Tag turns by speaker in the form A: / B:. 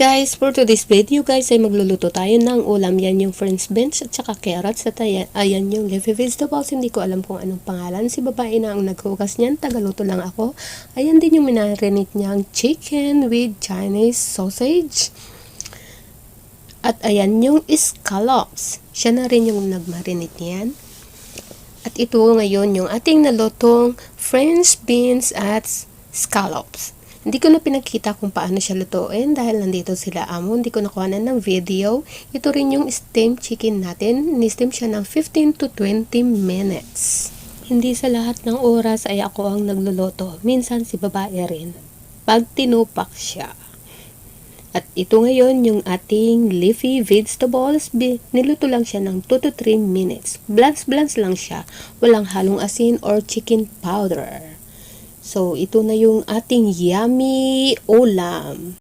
A: Guys, for today's video guys ay magluluto tayo ng ulam. Yan yung French beans at saka carrots at ayan, yung leafy vegetables. Hindi ko alam kung anong pangalan. Si babae na ang naghugas niyan. Tagaluto lang ako. Ayan din yung minarinate niyang chicken with Chinese sausage. At ayan yung scallops. Siya na rin yung nagmarinate niyan. At ito ngayon yung ating nalutong French beans at scallops. Hindi ko na pinakita kung paano siya lutuin dahil nandito sila amo. Hindi ko nakuha na ng video. Ito rin yung steamed chicken natin. Ni-steam siya ng 15 to 20 minutes. Hindi sa lahat ng oras ay ako ang nagluluto. Minsan si babae rin. Pag tinupak siya. At ito ngayon yung ating leafy vegetables. Niluto lang siya ng 2 to 3 minutes. Blans-blans lang siya. Walang halong asin or chicken powder. So, ito na yung ating yummy ulam.